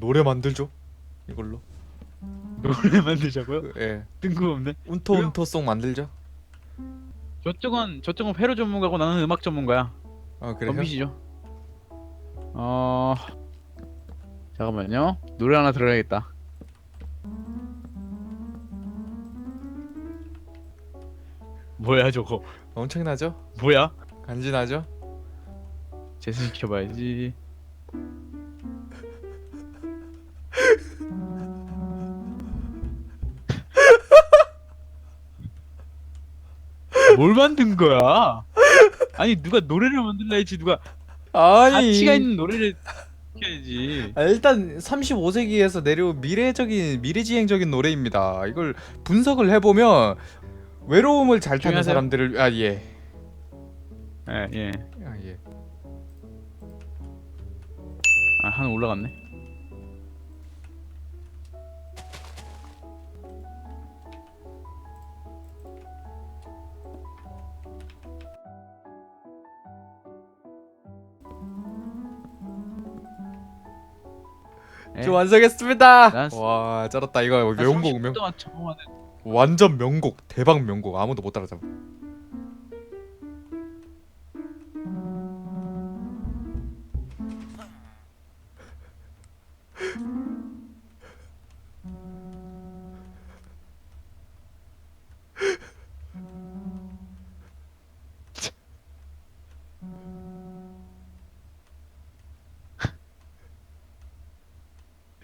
노래 만들죠. 이걸로. 노래 만들자고요? 예. 뜬금없네. 운토 왜요? 운토송 만들죠. 저쪽은 저쪽은 회로 전문가고 나는 음악 전문가야. 아 그래요? 덤비시죠. 어 잠깐만요. 노래 하나 들어야겠다. 뭐야 저거? 엄청나죠? 뭐야? 간지나죠? 재생 시켜봐야지. 뭘 만든 거야? 아니 누가 노래를 만들라 했지 누가 가치가 있는 노래를 시켜야지. 아, 일단 35세기에서 내려온 미래적인 미래지향적인 노래입니다. 이걸 분석을 해보면 외로움을 잘 타는 조용하세요. 사람들을 아 예. 예 예. 아 예. 아 하나 올라갔네. 저 완성했습니다. 난- 와 쩔었다 이거 한 명곡 30분 명 동안 완전 명곡 대박 명곡 아무도 못 따라잡아.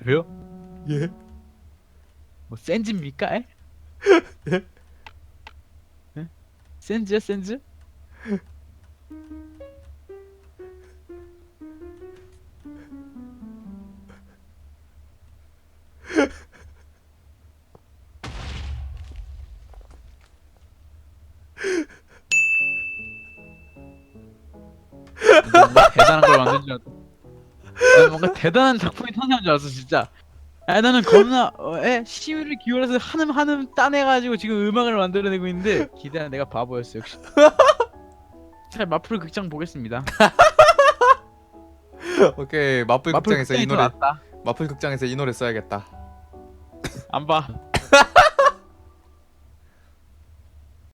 왜요? 예. 뭐 센즈입니까? 에? 예? 예? 센즈야 센즈? 나 뭔가 대단한 작품이 탄생한 줄 알았어 진짜. 아 나는 겁나 어, 에 시위를 기울여서 한음 한음 따내가지고 지금 음악을 만들어내고 있는데 기대한 내가 바보였어 역시. 자 마플 극장 보겠습니다. 오케이 마플 마플 극장에서 이 극장이 더 노래 낫다. 마플 극장에서 이 노래 써야겠다. 안 봐.